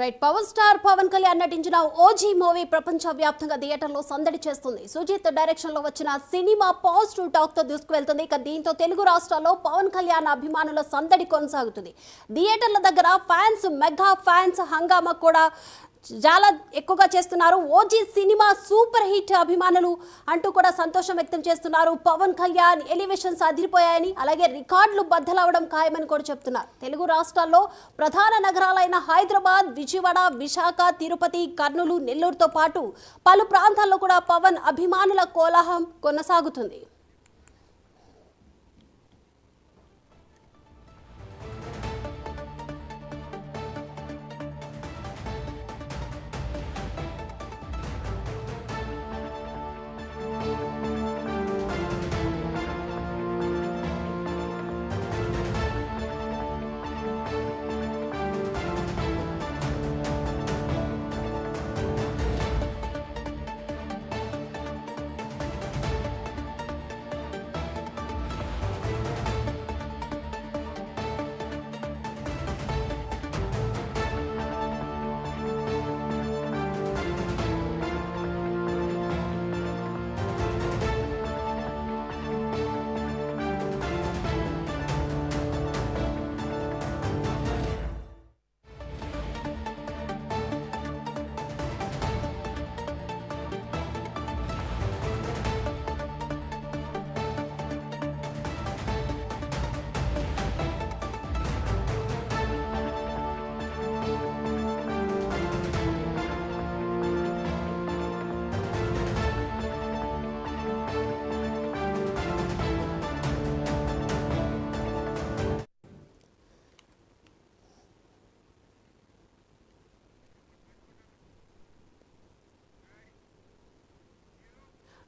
Right power star Pawan Kalyan నటించిన OG movie ప్రపంచ వ్యాప్తంగా థియేటర్లో సందడి చేస్తుంది. సుజిత్ డైరెక్షన్లో వచ్చిన సినిమా పాజిటివ్ టాక్తో దూసుకువెళ్తుంది. ఇక దీంతో తెలుగు రాష్ట్రాల్లో పవన్ కళ్యాణ్ అభిమానుల సందడి కొనసాగుతుంది. థియేటర్ల దగ్గర ఫ్యాన్స్ మెగా ఫ్యాన్స్ హంగామా కూడా చాలా ఎక్కువగా చేస్తున్నారు. ఓజీ సినిమా సూపర్ హిట్ అభిమానులు అంటూ కూడా సంతోషం వ్యక్తం చేస్తున్నారు. పవన్ కళ్యాణ్ ఎలివేషన్స్ అదిరిపోయాయని అలాగే రికార్డులు బద్దలవడం ఖాయమని కూడా చెప్తున్నారు. తెలుగు రాష్ట్రాల్లో ప్రధాన నగరాలైన హైదరాబాద్ విజయవాడ విశాఖ తిరుపతి కర్నూలు నెల్లూరుతో పాటు పలు ప్రాంతాల్లో కూడా పవన్ అభిమానుల కోలాహం కొనసాగుతుంది.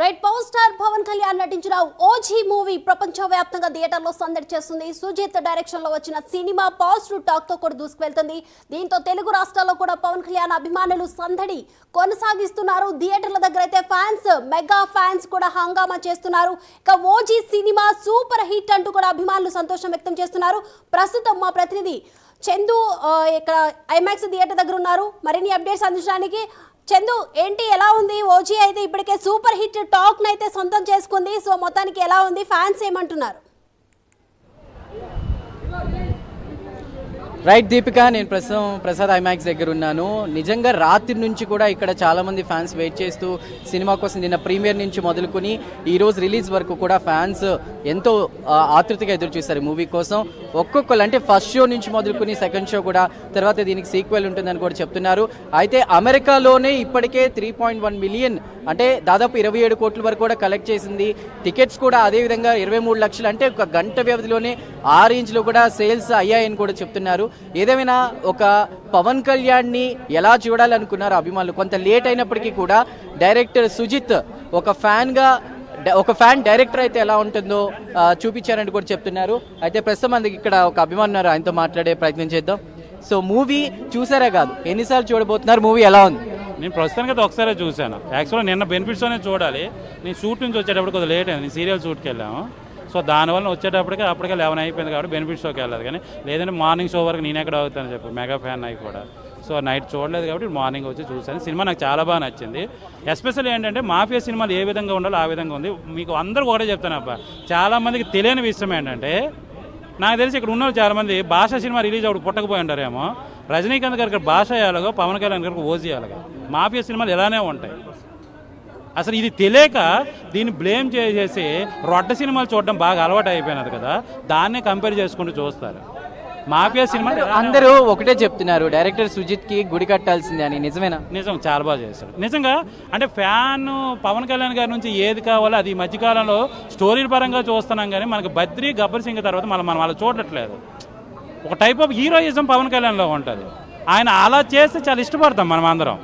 Right power star Pawan Kalyan నటించిన ఓజీ మూవీ ప్రపంచవ్యాప్తంగా థియేటర్లో సందడి చేస్తుంది. సుజిత్ డైరెక్షన్లో వచ్చిన సినిమా పాజిటివ్ టాక్తో కూడా దూసుకువెళ్తుంది. దీంతో తెలుగు రాష్ట్రాల్లో కూడా పవన్ కళ్యాణ్ అభిమానులు సందడి కొనసాగిస్తున్నారు. థియేటర్ల దగ్గర అయితే ఫ్యాన్స్ మెగా ఫ్యాన్స్ కూడా హంగామా చేస్తున్నారు. ఇక ఓజీ సినిమా సూపర్ హిట్ అంటూ కూడా అభిమానులు సంతోషం వ్యక్తం చేస్తున్నారు. ప్రస్తుతం మా ప్రతినిధి చందు ఇక్కడ ఐమాక్స్ థియేటర్ దగ్గర ఉన్నారు. మరిన్ని అప్డేట్స్ అందించడానికి చందు ఏంటి ఎలా ఉంది? ఓజీ అయితే ఇప్పటికే సూపర్ హిట్ టాక్ అయితే సొంతం చేసుకుంది. సో మొత్తానికి ఎలా ఉంది? ఫ్యాన్స్ ఏమంటున్నారు? రైట్ దీపిక నేను ప్రస్తుతం ప్రసాద్ ఐమాక్స్ దగ్గర ఉన్నాను. నిజంగా రాత్రి నుంచి కూడా ఇక్కడ చాలామంది ఫ్యాన్స్ వెయిట్ చేస్తూ సినిమా కోసం నిన్న ప్రీమియర్ నుంచి మొదలుకొని ఈరోజు రిలీజ్ వరకు కూడా ఫ్యాన్స్ ఎంతో ఆతృతగా ఎదురు చూశారు మూవీ కోసం. ఒక్కొక్కరు అంటే ఫస్ట్ షో నుంచి మొదలుకొని సెకండ్ షో కూడా తర్వాత దీనికి సీక్వెల్ ఉంటుందని కూడా చెప్తున్నారు. అయితే అమెరికాలోనే ఇప్పటికే త్రీ పాయింట్ వన్ మిలియన్ అంటే దాదాపు ఇరవై ఏడు కోట్ల వరకు కూడా కలెక్ట్ చేసింది. టికెట్స్ కూడా అదే విధంగా ఇరవై మూడు లక్షలు అంటే ఒక గంట వ్యవధిలోనే ఆ రేంజ్లో కూడా సేల్స్ అయ్యాయని కూడా చెప్తున్నారు. ఏదేమైనా ఒక పవన్ కళ్యాణ్ని ఎలా చూడాలనుకున్నారు అభిమానులు? కొంత లేట్ అయినప్పటికీ కూడా డైరెక్టర్ సుజిత్ ఒక ఫ్యాన్గా ఒక ఫ్యాన్ డైరెక్టర్ అయితే ఎలా ఉంటుందో చూపించారని కూడా చెప్తున్నారు. అయితే ప్రస్తుతం మనకి ఇక్కడ ఒక అభిమానున్నారు ఆయనతో మాట్లాడే ప్రయత్నం చేద్దాం. సో మూవీ చూసారా కాదు? ఎన్నిసార్లు చూడబోతున్నారు? మూవీ ఎలా ఉంది? నేను ప్రస్తుతానికి అయితే ఒకసారే చూశాను. యాక్చువల్గా నిన్న బెనిఫిట్స్తోనే చూడాలి. నేను షూట్ నుంచి వచ్చేటప్పుడు కొద్దిగా లేట్ అయింది. నేను సీరియల్ షూట్కి వెళ్ళాము. సో దానివల్ల వచ్చేటప్పటికే అప్పటికే లెవెన్ అయిపోయింది కాబట్టి బెనిఫిట్ షోకి వెళ్ళదు కానీ లేదంటే మార్నింగ్ షో వరకు నేను ఎక్కడ అవుతాను చెప్పి. మెగా ఫ్యాన్ అయి కూడా. సో నైట్ చూడలేదు కాబట్టి మార్నింగ్ వచ్చి చూశాను. సినిమా నాకు చాలా బాగా నచ్చింది. ఎస్పెషల్ ఏంటంటే మాఫియా సినిమాలు ఏ విధంగా ఉండాలో ఆ విధంగా ఉంది. మీకు అందరూ ఒకటే చెప్తాను అబ్బా. చాలామందికి తెలియని విషయం ఏంటంటే నాకు తెలిసి ఇక్కడ ఉన్న చాలామంది భాష సినిమా రిలీజ్ అప్పుడు పుట్టకపోయి ఉంటారేమో. రజనీకాంత్ గారికి భాష వేయాలగో పవన్ కళ్యాణ్ గారికి ఓజీ వేయాలగా. మాఫియా సినిమాలు ఇలానే ఉంటాయి. అసలు ఇది తెలియక దీన్ని బ్లేమ్ చేసేసి రొడ్డ సినిమాలు చూడడం బాగా అలవాటు అయిపోయినది కదా. దాన్నే కంపేర్ చేసుకుంటూ చూస్తారు. మాఫియా ఇలానే అందరూ ఒకటే చెప్తున్నారు. డైరెక్టర్ సుజిత్కి గుడి కట్టాల్సిందే అని. నిజమేనా? నిజం చాలా బాగా చేశాడు. నిజంగా అంటే ఫ్యాన్ పవన్ కళ్యాణ్ గారి నుంచి ఏది కావాలో అది ఈ మధ్యకాలంలో స్టోరీల పరంగా చూస్తున్నాం కానీ మనకి బద్రి గబ్బర్ సింగ్ తర్వాత మనం మనం అలా చూడట్లేదు. ఒక టైప్ ఆఫ్ హీరోయిజం పవన్ కళ్యాణ్లో ఉంటుంది. ఆయన అలా చేస్తే చాలా ఇష్టపడతాం మనం అందరం.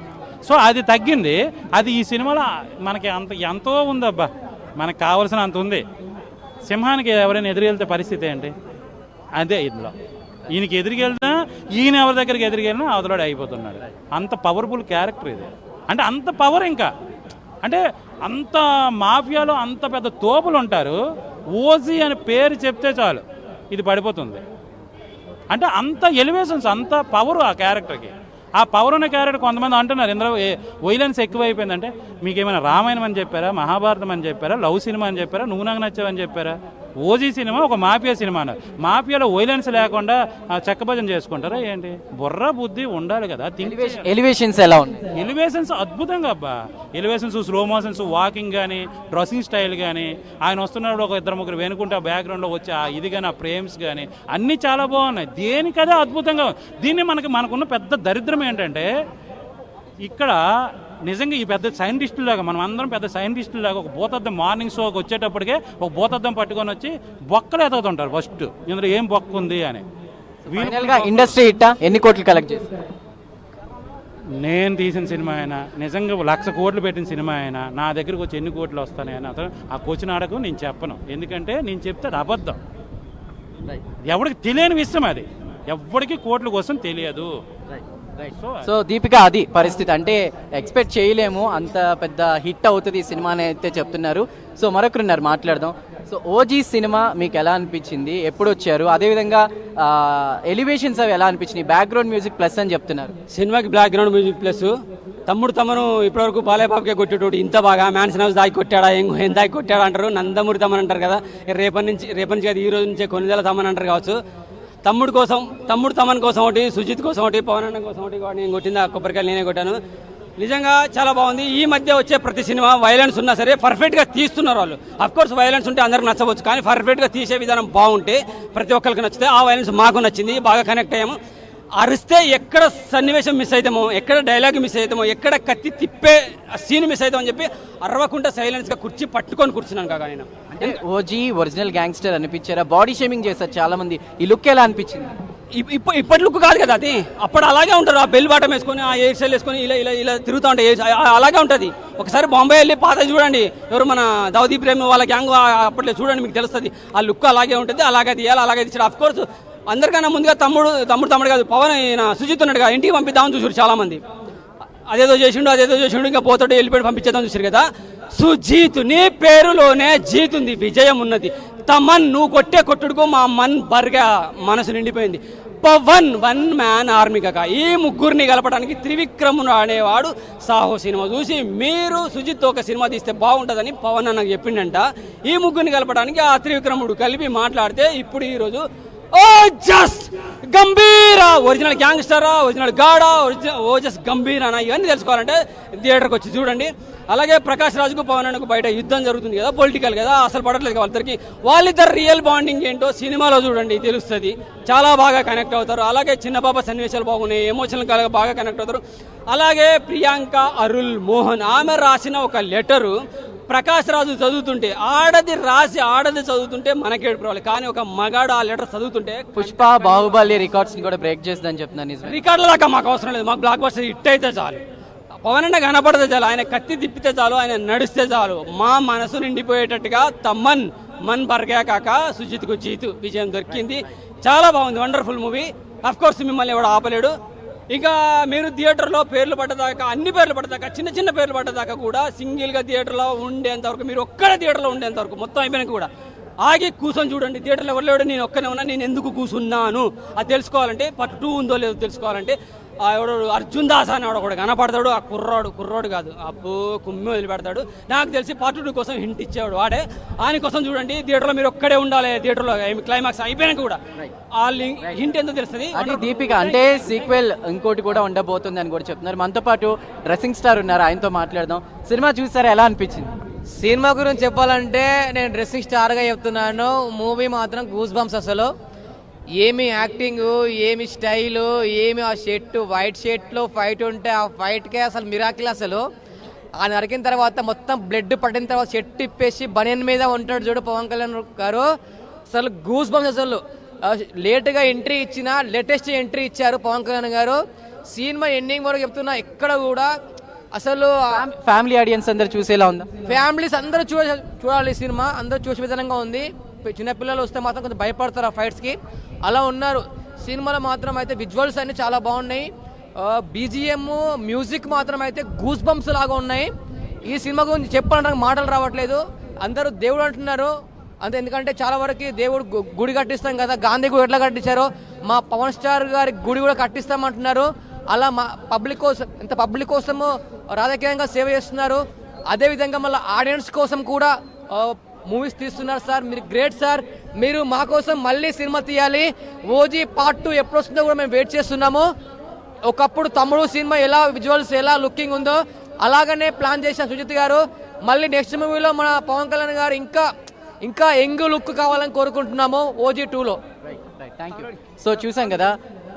సో అది తగ్గింది. అది ఈ సినిమాలో మనకి అంత ఎంతో ఉందబ్బా. మనకు కావాల్సిన అంత ఉంది. సింహానికి ఎవరైనా ఎదురుకెళ్తే పరిస్థితి ఏంటి? అదే ఇందులో. ఈయనకి ఎదురుకెళ్తా ఈయన ఎవరి దగ్గరికి ఎదురుకెళ్ళినా అవతలాడు అయిపోతున్నాడు అంత పవర్ఫుల్ క్యారెక్టర్ ఇది. అంటే అంత పవర్ ఇంకా. అంటే అంత మాఫియాలో అంత పెద్ద తోపులు ఉంటారు ఓజీ అనే పేరు చెప్తే చాలు. ఇది పడిపోతుంది. అంటే అంత ఎలివేషన్స్ అంత పవర్ ఆ క్యారెక్టర్కి ఆ పవర్ ఉన్న క్యారెక్టర్ కొంతమంది అంటున్నారు ఇందులో వైలెన్స్ ఎక్కువైపోయిందంటే మీకు ఏమైనా రామాయణం అని చెప్పారా మహాభారతం అని చెప్పారా లవ్ సినిమా అని చెప్పారా నువ్వు నాకు నచ్చావని చెప్పారా? ఓజీ సినిమా ఒక మాఫియా సినిమా అన్నారు. మాఫియాలో వైలెన్స్ లేకుండా చెక్కభజన చేసుకుంటారా ఏంటి? బుర్ర బుద్ధి ఉండాలి కదా ఎలివేషన్స్ ఎలా ఉన్నాయి? ఎలివేషన్స్ అద్భుతంగా అబ్బా. ఎలివేషన్స్ స్లో మోషన్స్ వాకింగ్ కానీ డ్రెస్సింగ్ స్టైల్ కానీ ఆయన వస్తున్నాడు ఒక ఇద్దరు ముగ్గురు వెనుకుంటే ఆ బ్యాక్గ్రౌండ్లో వచ్చి ఆ ఇది కానీ ఆ ఫ్రేమ్స్ కానీ అన్నీ చాలా బాగున్నాయి. దేనికదే అద్భుతంగా ఉంది. దీన్ని మనకి మనకున్న పెద్ద దరిద్రం ఏంటంటే ఇక్కడ నిజంగా ఈ పెద్ద సైంటిస్టులు లాగా మనం అందరం పెద్ద సైంటిస్టులు లాగా ఒక భూతద్దం మార్నింగ్ షోకి వచ్చేటప్పటికే ఒక భూతద్దం పట్టుకొని వచ్చి బొక్కలు ఎదుగుతుంటారు ఫస్ట్. ఇందులో ఏం బొక్క ఉంది అని. ఇండస్ట్రీ ఇట్టా ఎన్ని కోట్లు కలెక్ట్ చేస్తారు నేను తీసిన సినిమా అయినా నిజంగా లక్ష కోట్లు పెట్టిన సినిమా అయినా నా దగ్గరకు వచ్చి ఎన్ని కోట్లు వస్తాయని అతను ఆ క్వశ్చన్ అడగకు నేను చెప్పను. ఎందుకంటే నేను చెప్తే అబద్ధం. ఎవరికి తెలియని విషయం అది. ఎవరికి కోట్ల కోసం తెలియదు. సో సో దీపిక అది పరిస్థితి. అంటే ఎక్స్పెక్ట్ చేయలేము. అంత పెద్ద హిట్ అవుతుంది ఈ సినిమా అని అయితే చెప్తున్నారు. సో మరొకరున్నారు మాట్లాడదాం. సో ఓజీ సినిమా మీకు ఎలా అనిపించింది? ఎప్పుడు వచ్చారు అదేవిధంగా ఎలివేషన్స్ అవి ఎలా అనిపించినాయి? బ్యాక్గ్రౌండ్ మ్యూజిక్ ప్లస్ అని చెప్తున్నారు. సినిమాకి బ్యాక్గ్రౌండ్ మ్యూజిక్ ప్లస్. తమ్ముడు తమను ఇప్పటివరకు బాలేబాబుకే కొట్టేటోడు ఇంత బాగా మ్యాన్స్ హౌస్ దాగి కొట్టాడా? ఏం ఏం దాగి కొట్టాడా అంటారు? నందమూరి తమన్ అంటారు కదా. రేపటి నుంచి రేపటి నుంచి కాదు ఈ రోజు నుంచే కొన్నిదల తమన్ అంటారు కావచ్చు. తమ్ముడు కోసం తమ్ముడు తమన్ కోసం ఒకటి సుజిత్ కోసం ఒకటి పవన్ అన్న కోసం ఒకటి నేను కొట్టింది? ఆ కొబ్బరికాయలు నేనే కొట్టాను. నిజంగా చాలా బాగుంది. ఈ మధ్య వచ్చే ప్రతి సినిమా వైలెన్స్ ఉన్నా సరే పర్ఫెక్ట్గా తీస్తున్నారు వాళ్ళు. అఫ్ కోర్స్ వైలెన్స్ ఉంటే అందరికి నచ్చవచ్చు కానీ పర్ఫెక్ట్గా తీసే విధానం బాగుంటే ప్రతి ఒక్కరికి నచ్చితే ఆ వైలెన్స్ మాకు నచ్చింది. బాగా కనెక్ట్ అయ్యాము. అరిస్తే ఎక్కడ సన్నివేశం మిస్ అవుతామో ఎక్కడ డైలాగ్ మిస్ అవుతామో ఎక్కడ కత్తి తిప్పే సీన్ మిస్ అవుతామని చెప్పి అరవకుండా సైలెన్స్గా కుర్చీ పట్టుకొని కూర్చున్నాను కాగా నేను. అంటే ఓజీ ఒరిజినల్ గ్యాంగ్స్టర్ అనిపించారా? బాడీ షేమింగ్ చేస్తారు చాలా మంది ఈ లుక్ ఎలా అనిపించింది? ఇప్- ఇప్ప ఇప్పటి లుక్ కాదు కదా అది. అప్పుడు అలాగే ఉంటారు. ఆ బెల్ బాటం వేసుకొని ఆ ఎయిర్ స్టైల్ వేసుకొని ఇలా ఇలా ఇలా తిరుగుతూ ఉంటాయి అలాగే ఉంటుంది. ఒకసారి బాంబే వెళ్ళి పాత చూడండి. ఎవరు మన దావుదీ ప్రేమ్ వాళ్ళ గ్యాంగ్ అప్పట్లో చూడండి మీకు తెలుస్తుంది. ఆ లుక్ అలాగే ఉంటుంది. అలాగే తీయాలి అలాగే తీసాడు అఫ్ కోర్స్ అందరికన్నా ముందుగా తమ్ముడు తమ్ముడు తమ్ముడు కాదు పవన్ ఈయన సుజిత్ ఉన్నాడుగా ఇంటికి పంపిద్దామని చూసారు చాలా మంది అదేదో చేసిండు అదేదో చేసిండు ఇంకా పోతాడు వెళ్ళిపోయి పంపించేద్దాం చూసారు కదా. సుజీత్ నీ పేరులోనే జీతుంది విజయం ఉన్నది. తమన్ నువ్వు కొట్టే కొట్టుడుకు మా మన్ బర్గా మనసు నిండిపోయింది. పవన్ వన్ మ్యాన్ ఆర్మీ కాక ఈ ముగ్గురిని కలపడానికి త్రివిక్రముడు అనేవాడు సాహో సినిమా చూసి మీరు సుజిత్ ఒక సినిమా తీస్తే బాగుంటుందని పవన్ అన్నకు చెప్పిండంట. ఈ ముగ్గురిని కలపడానికి ఆ త్రివిక్రముడు కలిపి మాట్లాడితే ఇప్పుడు ఈరోజు ఓ జస్ట్ గంభీరా ఒరిజినల్ గ్యాంగ్స్టరా ఒరిజినల్ గాడా ఒరిజినల్ ఓ జస్ట్ గంభీరానా? ఇవన్నీ తెలుసుకోవాలంటే థియేటర్కి వచ్చి చూడండి. అలాగే ప్రకాష్ రాజుకు పవన్ అన్నకు బయట యుద్ధం జరుగుతుంది కదా పొలిటికల్ కదా అసలు పడట్లేదు వాళ్ళిద్దరికి. వాళ్ళిద్దరు రియల్ బాండింగ్ ఏంటో సినిమాలో చూడండి తెలుస్తుంది. చాలా బాగా కనెక్ట్ అవుతారు. అలాగే చిన్నపాప సన్నివేశాలు బాగున్నాయి ఎమోషనల్ బాగా కనెక్ట్ అవుతారు. అలాగే ప్రియాంక అరుల్ మోహన్ ఆమె రాసిన ఒక లెటరు ప్రకాష్ రాజు చదువుతుంటే ఆడది రాసి ఆడది చదువుతుంటే మనకేడు రావాలి కానీ ఒక మగాడు ఆ లెటర్ చదువుతుంటే పుష్ప బాహుబలి రికార్డ్స్ కూడా బ్రేక్ చేస్తుందని చెప్తున్నాను రికార్డుల దాకా మాకు అవసరం లేదు. మాకు బ్లాక్ బస్టర్ హిట్ అయితే చాలు. పవన్ అన్న కనపడితే చాలు. ఆయన కత్తి తిప్పితే చాలు. ఆయన నడిస్తే చాలు. మా మనసు నిండిపోయేటట్టుగా తమ్మన్ మన్ బర్గా కాక సుజిత్కు జీతు విజయం దొరికింది. చాలా బాగుంది. వండర్ఫుల్ మూవీ అఫ్ కోర్స్ మిమ్మల్ని ఎవడు ఆపలేడు. ఇంకా మీరు థియేటర్లో పేర్లు పడ్డదాకా అన్ని పేర్లు పడ్డదాకా చిన్న చిన్న పేర్లు పడ్డదాకా కూడా సింగిల్గా థియేటర్లో ఉండేంత వరకు మీరు ఒక్కడ థియేటర్లో ఉండేంత వరకు మొత్తం అయిపోయినాక కూడా ఆగి కూర్చొని చూడండి థియేటర్లో ఎవరు లేడు నేను ఒక్కనే ఉన్నా నేను ఎందుకు కూర్చున్నాను? అది తెలుసుకోవాలంటే పట్టు ఉందో లేదో తెలుసుకోవాలంటే ఎవడు అర్జున్ దాస్ అని ఒకడు కనపడతాడు. ఆ కుర్రాడు కుర్రాడు కాదు. అబ్బో కుమ్మి వదిలిపెడతాడు. నాకు తెలిసి పార్ట్ టూ కోసం హింట్ ఇచ్చేవాడు వాడే. ఆయన కోసం చూడండి థియేటర్లో మీరు ఒక్కడే ఉండాలి థియేటర్లో క్లైమాక్స్ అయిపోయినాక కూడా. ఆ హింట్ ఎంతో తెలుస్తుంది? అది దీపిక. అంటే సీక్వెల్ ఇంకోటి కూడా ఉండబోతుంది అని కూడా చెప్తున్నారు. మనతో పాటు డ్రెస్సింగ్ స్టార్ ఉన్నారు. ఆయనతో మాట్లాడదాం. సినిమా చూసారా? ఎలా అనిపించింది? సినిమా గురించి చెప్పాలంటే నేను డ్రెస్సింగ్ స్టార్గా చెప్తున్నాను. మూవీ మాత్రం గూస్ బంప్స్ అసలు. ఏమి యాక్టింగ్ ఏమి స్టైలు ఏమి ఆ షర్ట్ వైట్ షర్ట్లో ఫైట్ ఉంటే ఆ ఫైట్కే అసలు మిరాకిల్ అసలు. ఆ నరికిన తర్వాత మొత్తం బ్లడ్ పట్టిన తర్వాత షర్ట్ ఇప్పేసి బనియన్ మీద ఉంటాడు చూడు పవన్ కళ్యాణ్ గారు. అసలు గూస్ బంప్స్ అసలు లేటుగా ఎంట్రీ ఇచ్చిన లేటెస్ట్ ఎంట్రీ ఇచ్చారు పవన్ కళ్యాణ్ గారు. సినిమా ఎండింగ్ వరకు చెప్తున్నా ఎక్కడ కూడా అసలు ఫ్యామిలీ ఆడియన్స్ అందరు చూసేలా ఉందా? ఫ్యామిలీస్ అందరూ చూడ చూడాలి సినిమా. అందరూ చూసే విధంగా ఉంది. చిన్నపిల్లలు వస్తే మాత్రం కొంచెం భయపడతారు ఆ ఫైట్స్కి అలా ఉన్నారు. సినిమాలో మాత్రం అయితే విజువల్స్ అన్ని చాలా బాగున్నాయి. బీజిఎం మ్యూజిక్ మాత్రం అయితే గూస్ బంప్స్ లాగా ఉన్నాయి. ఈ సినిమా గురించి చెప్పడానికి మాటలు రావట్లేదు. అందరూ దేవుడు అంటున్నారు. అంతే ఎందుకంటే చాలా వరకు దేవుడు గుడి కట్టిస్తాం కదా. గాంధీ గుడి ఎట్లా కట్టించారో మా పవన్ స్టార్ గారి గుడి కూడా కట్టిస్తామంటున్నారు. అలా మా పబ్లిక్ కోసం ఇంత పబ్లిక్ కోసము రాజకీయంగా సేవ చేస్తున్నారు. అదేవిధంగా మళ్ళీ ఆడియన్స్ కోసం కూడా మూవీస్ తీస్తున్నారు సార్. మీరు గ్రేట్ సార్. మీరు మా కోసం మళ్ళీ సినిమా తీయాలి. ఓజీ పార్ట్ టూ ఎప్పుడు వస్తుందో కూడా మేము వెయిట్ చేస్తున్నాము. ఒకప్పుడు తమ్ముడు సినిమా ఎలా విజువల్స్ ఎలా లుకింగ్ ఉందో అలాగనే ప్లాన్ చేసిన సుజిత్ గారు. మళ్ళీ నెక్స్ట్ మూవీలో మన పవన్ కళ్యాణ్ గారు ఇంకా ఇంకా యంగ్ లుక్ కావాలని కోరుకుంటున్నాము ఓజీ టూలో. థ్యాంక్ యూ సో చూసాం కదా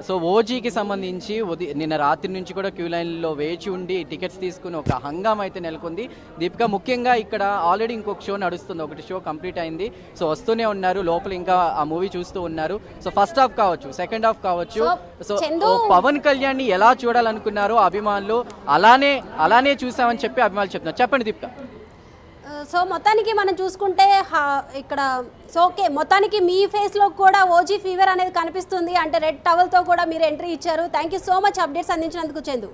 సో ఓజీకి సంబంధించి ఉది నిన్న రాత్రి నుంచి కూడా క్యూ లైన్లో వేచి ఉండి టికెట్స్ తీసుకుని ఒక హంగామా అయితే నెలకొంది. దీపిక ముఖ్యంగా ఇక్కడ ఆల్రెడీ ఇంకొక షో నడుస్తుంది. ఒకటి షో కంప్లీట్ అయింది. సో వస్తూనే ఉన్నారు. లోపల ఇంకా ఆ మూవీ చూస్తూ ఉన్నారు. సో ఫస్ట్ హాఫ్ కావచ్చు సెకండ్ హాఫ్ కావచ్చు. సో పవన్ కళ్యాణ్ని ఎలా చూడాలనుకున్నారో అభిమానులు అలానే అలానే చూసామని చెప్పి అభిమానులు చెప్తున్నారు. చెప్పండి దీపిక. సో మొత్తానికి మనం చూసుకుంటే ఇక్కడ సో ఓకే మొత్తానికి మీ ఫేస్లో కూడా ఓజీ ఫీవర్ అనేది కనిపిస్తుంది. అంటే రెడ్ టవల్తో కూడా మీరు ఎంట్రీ ఇచ్చారు. Thank you so much updates అందించినందుకు చందు.